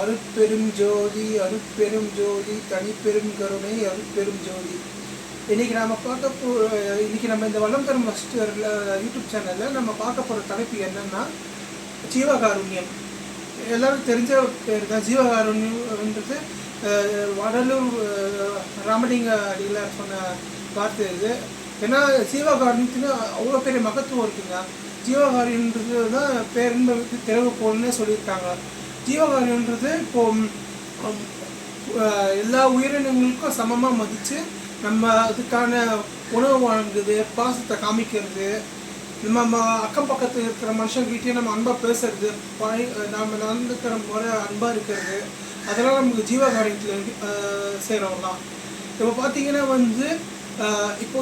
அருட்பெரும் ஜோதி அருட்பெரும் ஜோதி தனிப்பெரும் கருணை அருட்பெரும் ஜோதி. இன்னைக்கு நம்ம பார்க்க போ இன்னைக்கு நம்ம இந்த வளம் தரும் ஃபஸ்ட்டு யூடியூப் சேனலில் நம்ம பார்க்க போகிற தலைப்பு என்னென்னா ஜீவகாருண்யம். எல்லோரும் தெரிஞ்ச பேர் தான். ஜீவகாருண்யம்ன்றது வடலூர் ராமலிங்க அடிகளார் சொன்ன வார்த்தை இது. ஏன்னா ஜீவகாருண்யத்துக்கு அவ்வளோ பெரிய மகத்துவம் இருக்குங்க. ஜீவகாருன்றது தான் பேரின்பத்துக்கு போகணுன்னே சொல்லியிருக்காங்க. ஜீவகாரியன்றது இப்போ எல்லா உயிரினங்களுக்கும் சமமாக மதித்து நம்ம அதுக்கான உணவு வழங்குது பாசத்தை காமிக்கிறது நம்ம அக்கம் பக்கத்தில் இருக்கிற மனுஷங்கிட்டே நம்ம அன்பாக பேசுறது பழி நம்ம நடந்துக்கிற முறை அன்பாக இருக்கிறது அதெல்லாம் நமக்கு ஜீவகாரியத்தில் செய்கிறவங்க தான். இப்போ பார்த்தீங்கன்னா வந்து இப்போ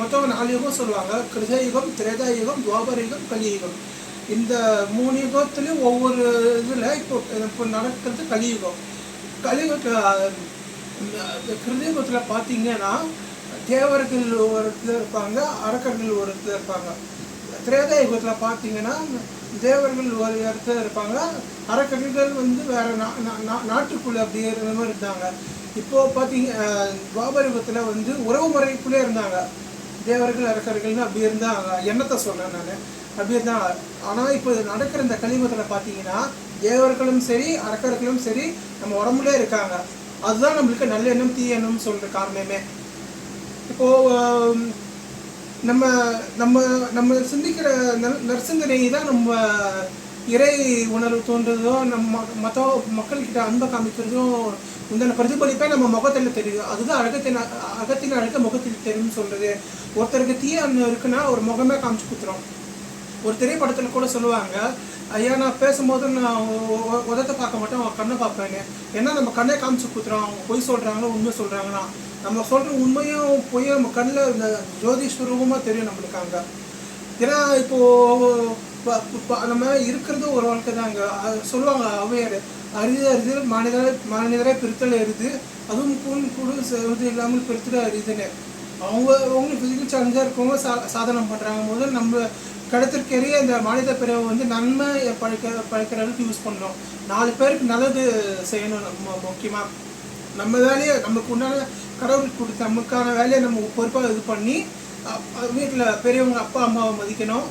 மொத்தம் நாலு யுகம் சொல்லுவாங்க. கிருதயுகம் திரேதாயுகம் துவாபர யுகம் கலியுகம். இந்த மூணு யுகத்துலேயும் ஒவ்வொரு இதில் இப்போ இப்போ நடக்கிறது கலியுகம். கலியுகத்தில் கிருதயுகத்தில் பார்த்தீங்கன்னா தேவர்கள் ஒரு இடத்துல இருப்பாங்க அரக்கர்கள் ஒரு இருப்பாங்க. திரேதா யுகத்தில் பார்த்தீங்கன்னா தேவர்கள் ஒரு இடத்துல இருப்பாங்க அரக்கர்கள் வந்து வேறு நா- நா- நா- அப்படியே மாதிரி இருந்தாங்க. இப்போ பார்த்தீங்க துவாபர் யுகத்தில் வந்து உறவு முறைக்குள்ளே இருந்தாங்க. தேவர்கள் அரசர்கள்னு அப்படி இருந்தால் எண்ணத்தை சொல்றேன் நான்? அப்படி இருந்தால் ஆனால் இப்போ நடக்கிற இந்த களிமத்தில் பார்த்தீங்கன்னா தேவர்களும் சரி அரக்கர்களும் சரி நம்ம உடம்புலே இருக்காங்க. அதுதான் நம்மளுக்கு நல்ல எண்ணம் தீய எண்ணம் காரணமே. இப்போ நம்ம நம்ம நம்ம சிந்திக்கிற நர் நற்சிந்தனை தான் நம்ம இறை உணர்வு தோன்றதோ நம்ம மற்ற மக்கள்கிட்ட அன்பை காமிக்கிறதோ இந்த பிரதிபலிப்பை நம்ம முகத்தில் தெரியும் அதுதான் அழகத்தின் அகத்தின் அழக முகத்தில் தெரியும்னு சொல்கிறது ஒருத்தருக்கு தீய எண்ணம் இருக்குன்னா ஒரு முகமே காமிச்சு கொடுத்துரும் ஒரு திரைப்படத்தில் கூட சொல்லுவாங்க ஐயா நான் பேசும்போது நான் உதத்தை பார்க்க மாட்டேன் அவன் கண்ணை பார்ப்பேன்னு. ஏன்னா நம்ம கண்ணை காமிச்சு குத்துறோம். அவங்க பொய் சொல்கிறாங்களோ உண்மை சொல்கிறாங்கன்னா நம்ம சொல்கிற உண்மையும் பொய்யும் நம்ம கண்ணில் இந்த ஜோதிஸ்வரூபமாக தெரியும் நம்மளுக்கு அங்கே. ஏன்னா இப்போ நம்ம இருக்கிறது ஒரு வாழ்க்கை தாங்க அது சொல்லுவாங்க அவையார் அரிது அரிது மனிதரை மனிதரை பிரித்தல் அரிது. அதுவும் கூண் கூடு செவது இல்லாமல் பிரித்தல் அரிதுன்னு. அவங்க அவங்களுக்கு ஃபிசிக்கல் சேலஞ்சாக இருக்கவங்க சா சாதனம் பண்ணுறாங்க போது நம்ம கடத்திற்கேறிய இந்த மனித பிறவை வந்து நன்மை பழைக்க பழைக்கிற அளவுக்கு யூஸ் பண்ணணும். நாலு பேருக்கு நல்லது செய்யணும் நம்ம முக்கியமாக நம்ம வேலையை நமக்கு உண்டான கடவுள் கொடுத்த நமக்கான வேலையை நம்ம பொறுப்பாக இது பண்ணி வீட்டில் பெரியவங்க அப்பா அம்மாவை மதிக்கணும்.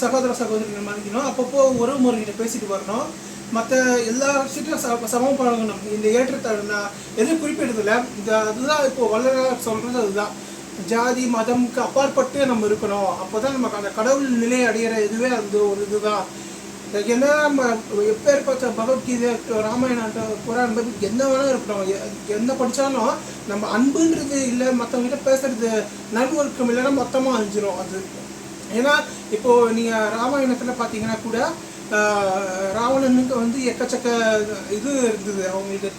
சகோதர சகோதரிகள் மதிக்கணும் அப்பப்போ உறவு முறைகிட்ட பேசிட்டு வரணும். மற்ற எல்லா விஷயத்தையும் ச சமம் பழகணும் இந்த ஏற்றத்தாழ்வு எதுவும் குறிப்பிடுறதில்ல. இந்த அதுதான் இப்போ வளர சொல்கிறது அதுதான். ஜாதி மதம்க்கு அப்பாற்பட்டு நம்ம இருக்கணும். அப்போ தான் நமக்கு அந்த கடவுள் நிலை அடையிற இதுவே அந்த ஒரு இதுதான். என்ன நம்ம எப்பேற்பட்ட பகவத்கீதை ராமாயணம் புராணம் என்ன வேணாலும் இருக்கணும் என்ன படித்தாலும் நம்ம அன்புன்றது இல்லை மற்றவங்ககிட்ட பேசுறது நல்வொழுக்கம் இல்லைன்னா மொத்தமாக அழிஞ்சிரும். அது ஏன்னா இப்போ நீங்கள் ராமாயணத்தில் பார்த்தீங்கன்னா கூட ராவணனுக்கு வந்து எக்கச்சக்க இது இருந்தது. அவங்களுக்கு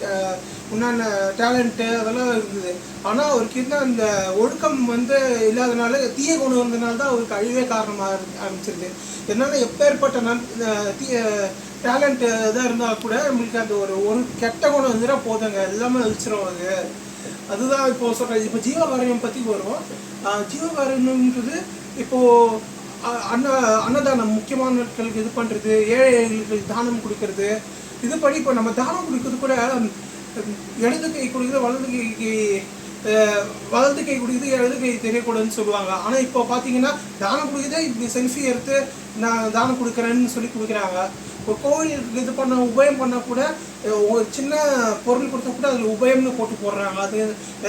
உண்டான டேலண்ட்டு அதெல்லாம் இருந்தது. ஆனால் அவருக்கு இருந்த அந்த ஒழுக்கம் வந்து இல்லாதனால தீய குணம் இருந்தனால தான் அவருக்கு அழிவே காரணமாக ஆரம்பிச்சிருது. என்னால் எப்பேற்பட்ட நன் தீய டேலண்ட் இதாக இருந்தால் கூட நம்மளுக்கு அந்த ஒரு ஒரு கெட்ட குணம் வந்துடா போதுங்க. எல்லாமே அழிச்சிரும் அது. அதுதான் இப்போ சொல்கிறேன் இப்போ ஜீவகாரியம் பற்றி வரும். ஆஹ் ஜீவகாரியம்ன்றது இப்போது அன்ன அன்னதானம் முக்கியமான நாட்களுக்கு இது பண்ணுறது ஏழைகளுக்கு தானம் கொடுக்கறது இது படி இப்போ நம்ம தானம் கொடுக்கறது கூட இடது கை கொடுக்குது வலது கைக்கு வலது கை கொடுக்குது இடது கை தெரியக்கூடாதுன்னு சொல்லுவாங்க. ஆனால் இப்போ பார்த்தீங்கன்னா தானம் கொடுக்குதே இப்படி செல்ஃபி எடுத்து நான் தானம் கொடுக்குறேன்னு சொல்லி கொடுக்குறாங்க. இப்போ கோவிலுக்கு இது பண்ண உபயம் பண்ணால் கூட ஒரு சின்ன பொருள் கொடுத்தா கூட அதில் உபயம்னு போட்டு போடுறாங்க. அது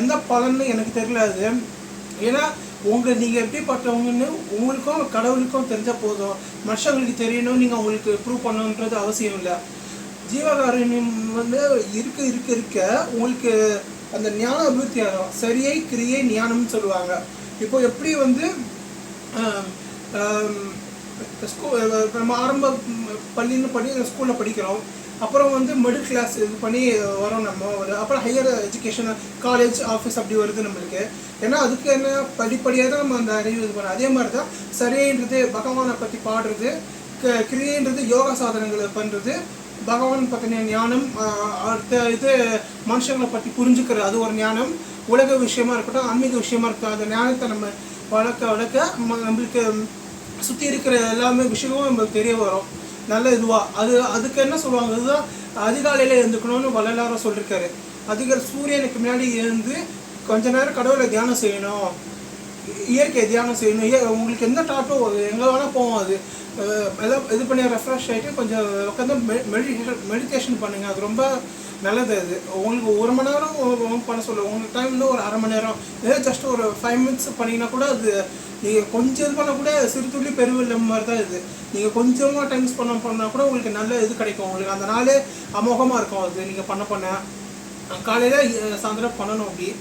எந்த பலன்னு எனக்கு தெரியல அது. ஏன்னா உங்கள் நீங்கள் எப்படிப்பட்டவங்கன்னு உங்களுக்கும் கடவுளுக்கும் தெரிஞ்சால் போதும். மனுஷங்களுக்கு தெரியணும் நீங்கள் அவங்களுக்கு ப்ரூவ் பண்ணணுன்றது அவசியம் இல்லை. ஜீவகாருண்யம் வந்து இருக்க இருக்க இருக்க உங்களுக்கு அந்த ஞான அபிவிருத்தி ஆகும். சரியை கிரியை ஞானம்னு சொல்லுவாங்க. இப்போ எப்படி வந்து ஸ்கூ நம்ம ஆரம்ப பள்ளியில் படி ஸ்கூலில் படிக்கிறோம். அப்புறம் வந்து மிடில் கிளாஸ் இது பண்ணி வரோம் நம்ம ஒரு அப்புறம் ஹையர் எஜுகேஷன் காலேஜ் ஆஃபீஸ் அப்படி வருது நம்மளுக்கு. ஏன்னா அதுக்கு என்ன படிப்படியாக தான் நம்ம அந்த அறிவு இது பண்ணோம் அதே மாதிரி தான் சரின்றது பகவானை பற்றி பாடுறது க கிரியன்றது யோகா சாதனங்களை பண்ணுறது பகவான் பற்றின ஞானம் அடுத்த இது மனுஷங்களை பற்றி புரிஞ்சுக்கிறது அது ஒரு ஞானம். உலக விஷயமா இருக்கட்டும் ஆன்மீக விஷயமா இருக்கட்டும் அந்த ஞானத்தை நம்ம வளர்க்க வளர்க்க நம்ம- நம்மளுக்கு சுற்றி இருக்கிற எல்லாமே விஷயமும் நம்மளுக்கு தெரிய வரும். நல்ல இதுவாக அது அதுக்கு என்ன சொல்லுவாங்க? இதுதான் அதிகாலையில் எழுந்துக்கணும்னு வள்ளலாரம் சொல்லியிருக்காரு அதிக சூரியனுக்கு முன்னாடி எழுந்து கொஞ்ச நேரம் கடவுளை தியானம் செய்யணும். இயற்கை தியானம் செய்யணும். இய- உங்களுக்கு எந்த டாட்டோ எங்கே வேணால் போவோம் அது. அஹ் எல்லாம் இது பண்ணி ரெஃப்ரெஷ் ஆகிட்டு கொஞ்சம் உட்காந்து மெடிடேஷன் மெடிடேஷன் பண்ணுங்கள் அது ரொம்ப நல்லது அது. உங்களுக்கு ஒரு மணி நேரம் பண்ண சொல்ல. உங்களுக்கு டைம் வந்து ஒரு அரை மணி நேரம். ஏதாவது ஜஸ்ட் ஒரு ஃபைவ் மினிட்ஸ் பண்ணிங்கன்னா கூட அது நீங்கள் கொஞ்சம் இது பண்ணால் கூட சிறு துள்ளி பெருவெல்லம் மாதிரி தான் இது. நீங்கள் கொஞ்சமாக டைம் பண்ண பண்ணால் கூட உங்களுக்கு நல்ல இது கிடைக்கும். உங்களுக்கு அந்த நாளே அமோகமாக இருக்கும் அது. நீங்கள் பண்ண பண்ண. காலையில் சாயந்தரம் பண்ணணும் அப்படி.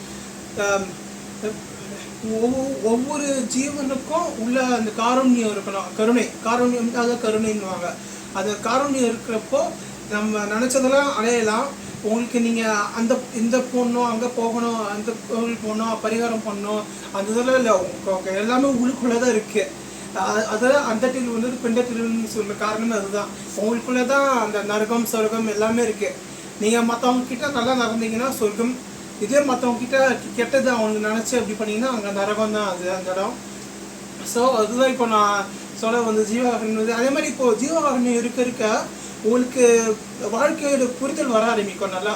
ஒவ்வொ- ஒவ்வொரு ஜீவனுக்கும் உள்ள அந்த காருண்யம் இருக்கணும். கருணை. காருண்யம் அதாவது கருணைன்னுவாங்க. அது காருண்யம் இருக்கிறப்போ நம்ம நினச்சதெல்லாம் அடையலாம். உங்களுக்கு நீங்கள் அந்த இந்த போகணும் அங்கே போகணும் அந்த கோவில் போகணும் பரிகாரம் பண்ணணும் அந்த இதெல்லாம் இல்லை. உங்களுக்கு எல்லாமே உங்களுக்குள்ளே தான் இருக்குது அதான் அண்டத்தில் வந்து பிண்டத்தில்னு சொல்ல காரணமே அதுதான். உங்களுக்குள்ளே தான் அந்த நரகம் சொர்க்கம் எல்லாமே இருக்குது நீங்கள் மற்றவங்க கிட்ட நல்லா நடந்தீங்கன்னா சொர்க்கம் இதே மற்றவங்க கிட்ட கெட்டது அவங்களுக்கு நினச்சி அப்படி பண்ணிங்கன்னா அங்கே நரகம் தான் அது அந்த இடம். ஸோ அதுதான் இப்போ நான் சொல்ல வந்து ஜீவாகரன் வந்து அதே மாதிரி இப்போது ஜீவாகரன் இருக்க இருக்க உங்களுக்கு வாழ்க்கையோட புரிதல் வர ஆரம்பிக்கும் நல்லா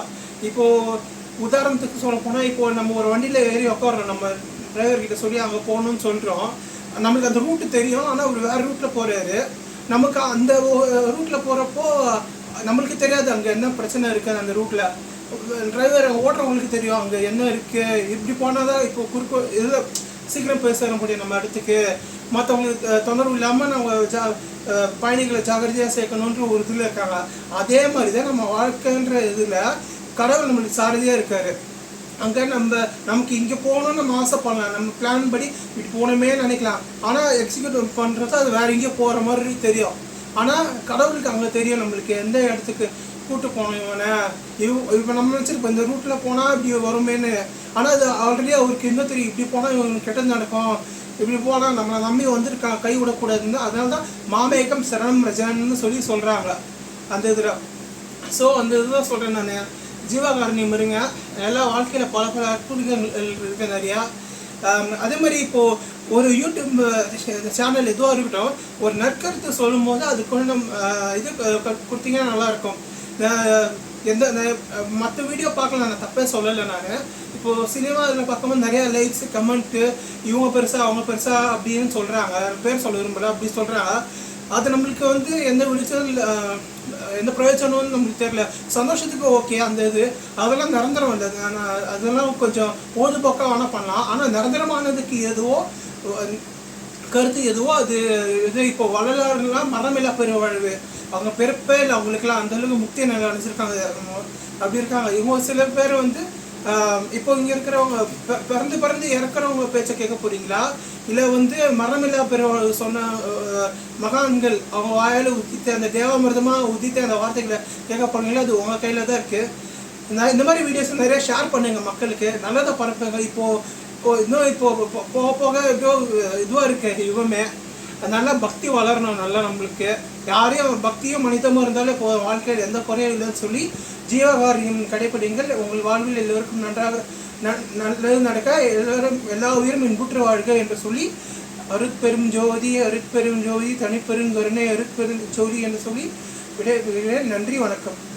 இப்போது உதாரணத்துக்கு சொல்ல போனால் இப்போ நம்ம ஒரு வண்டியில் ஏறி உட்காடுறோம் நம்ம டிரைவர்கிட்ட சொல்லி அங்கே போகணும்னு சொல்கிறோம் நம்மளுக்கு அந்த ரூட்டு தெரியும். ஆனால் அவர் வேறு ரூட்டில் போகிறாரு நமக்கு அந்த ரூட்டில் போகிறப்போ நம்மளுக்கு தெரியாது அங்கே என்ன பிரச்சனை இருக்குது அந்த ரூட்டில் டிரைவர் ஓட்டுறவங்களுக்கு தெரியும் அங்கே என்ன இருக்குது இப்படி போனால் தான் இப்போ குறுக்கு இதில் சீக்கிரம் பேச முடியும் நம்ம இடத்துக்கு. மற்றவங்களுக்கு தொந்தரவு இல்லாமல் நம்ம ஜா பயணிகளை ஜாகிரதையாக சேர்க்கணுன்ற ஒரு இதில் இருக்காங்க. அதே மாதிரி தான் நம்ம வாழ்க்கைன்ற இதில் கடவுள் நம்மளுக்கு சாரதியாக இருக்கார். அங்கே நம்ம நமக்கு இங்கே போகணும்னு நம்ம ஆசைப்படலாம். நம்ம பிளான் படி இப்படி போகணுமே நினைக்கலாம். ஆனால் எக்ஸிக்யூட் பண்ணுறது அது வேறு எங்கேயோ போகிற மாதிரி தெரியும். ஆனால் கடவுளுக்கு அங்கே தெரியும் நம்மளுக்கு எந்த இடத்துக்கு கூட்டு போனோம் இவனை. இவ் இப்போ நம்ம நினச்சிருப்போம் இந்த ரூட்டில் போனால் இப்படி வருமேன்னு. ஆனால் அது ஆல்ரெடி அவருக்கு இன்னும் தெரியும்? இப்படி போனால் இவனுக்கு கெட்டது நடக்கும். இப்படி போனால் நம்மளை நம்பி வந்து கை விடக்கூடாதுன்னு அதனால தான் மாமேகம் சரணம் ரஜனன்னு சொல்லி சொல்கிறாங்க அந்த இதில். ஸோ அந்த இதுதான் சொல்கிறேன் நான். ஜீவகாரணி இருங்க எல்லா வாழ்க்கையில் பல பல அற்புதங்கள் இருக்கு நிறையா. அதே மாதிரி இப்போது ஒரு யூடியூப் சேனல் எதுவாக இருக்கட்டும் ஒரு நற்கருத்து சொல்லும் போது அது கொஞ்சம் இது கொடுத்தீங்கன்னா நல்லாயிருக்கும் எந்த மற்ற வீடியோ பார்க்கலாம் நான் தப்பே சொல்லலை நான். இப்போது சினிமா இதில் பார்க்கும்போது நிறைய லைக்ஸ் கமெண்ட்டு இவங்க பெருசா அவங்க பெருசா அப்படின்னு சொல்கிறாங்க பேர் சொல்ல விரும்பல அப்படி சொல்கிறாங்க அது நம்மளுக்கு வந்து எந்த விழிச்சல் எந்த பிரயோஜனம்னு நம்மளுக்கு தெரியல. சந்தோஷத்துக்கு ஓகே அந்த இது. அதெல்லாம் நிரந்தரம் இல்லை. ஆனால் அதெல்லாம் கொஞ்சம் பொழுதுபோக்காக வேணால் பண்ணலாம். ஆனால் நிரந்தரமானதுக்கு எதுவோ கருத்து எதுவோ அது இது இப்போ வள்ளலாறுலாம் மரமில்லா பெருவாழ்வு அவங்க பிறப்பே இல்லை அவங்களுக்குலாம் அந்தளவுக்கு முக்தி நிலை அடைஞ்சிருக்காங்க. அப்படி இருக்காங்க. இவங்க சில பேர் வந்து இப்போ இங்கே இருக்கிறவங்க பிறந்து பிறந்து இறக்குறவங்க பேச்சை கேட்க போறீங்களா? இல்லை வந்து மரமில்லா பெற சொன்ன மகான்கள் அவங்க வாயால் உதித்த அந்த தேவாமிர்தமாக உதித்த அந்த வார்த்தைகளை கேட்க போறீங்களா? அது உங்கள் கையில் தான் இருக்குது நான் இந்த மாதிரி வீடியோஸ் நிறைய ஷேர் பண்ணுங்க மக்களுக்கு. நல்லதை பரப்புங்க. இப்போ இன்னும் இப்போ போக போக எப்படியோ இதுவாக இருக்கு யுகமே அதனால பக்தி வளரணும் நல்லா நம்மளுக்கு. யாரையும் பக்தியும் மனிதமாக இருந்தாலே போ வாழ்க்கையில் எந்த குறையும் இல்லைன்னு சொல்லி ஜீவகாரியம் கடைபிடிங்கள். உங்கள் வாழ்வில் எல்லோருக்கும் நன்றாக ந- நல்லது நடக்க எல்லோரும் எல்லா உயிரும் இன்புற்று வாழ்க என்று சொல்லி அருட்பெரும் ஜோதி அருட்பெரும் ஜோதி தனிப்பெருங்கருணை அருட்பெரும் ஜோதி என்று சொல்லி விடை நன்றி வணக்கம்.